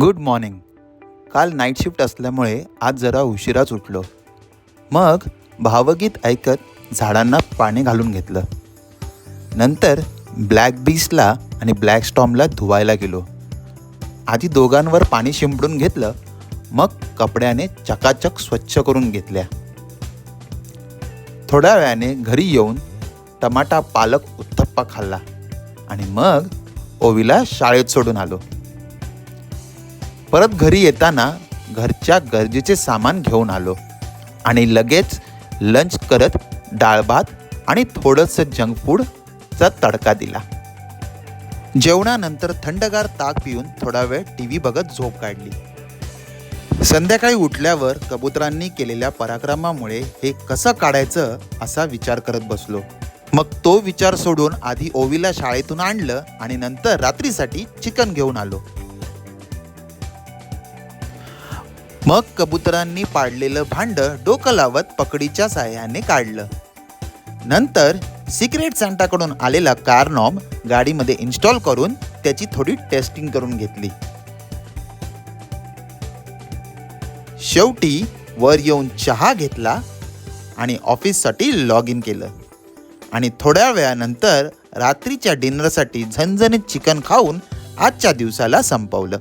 Good morning. काल night shift असल्यामुळे आज जरा उशिराच उठलो. मग भावगीत ऐकत झाडांना पाणी घालून घेतलं. नंतर ब्लॅक बीसला आणि ब्लॅक स्टॉमला धुवायला गेलो. आधी दोघांवर पाणी शिंपडून घेतलं मग कपड्याने चकाचक स्वच्छ करून घेतल्या. थोड्या वेळाने घरी येऊन टमाटा पालक उत्तप्पा खाल्ला आणि मग ओवीला शाळेत सोडून आलो. परत घरी येताना घरच्या गरजेचे सामान घेऊन आलो आणि लगेच लंच करत डाळ भात आणि थोडंसं जंक फूडचा तडका दिला. जेवणानंतर थंडगार ताक पिऊन थोडा वेळ टी व्ही बघत झोप काढली. संध्याकाळी उठल्यावर कबुतरांनी केलेल्या पराक्रमामुळे हे कसं काढायचं असा विचार करत बसलो. मग तो विचार सोडून आधी ओवीला शाळेतून आणलं आणि नंतर रात्रीसाठी चिकन घेऊन आलो. मग कबुतरांनी पाडलेलं भांडं डोकं लावत पकडीच्या साह्याने काढलं. नंतर सिक्रेट सँटाकडून आलेला कार गाडीमध्ये इन्स्टॉल करून त्याची थोडी टेस्टिंग करून घेतली. शेवटी वर येऊन चहा घेतला आणि ऑफिससाठी लॉग इन केलं. आणि थोड्या वेळानंतर रात्रीच्या डिनरसाठी झणझणीत चिकन खाऊन आजच्या दिवसाला संपवलं.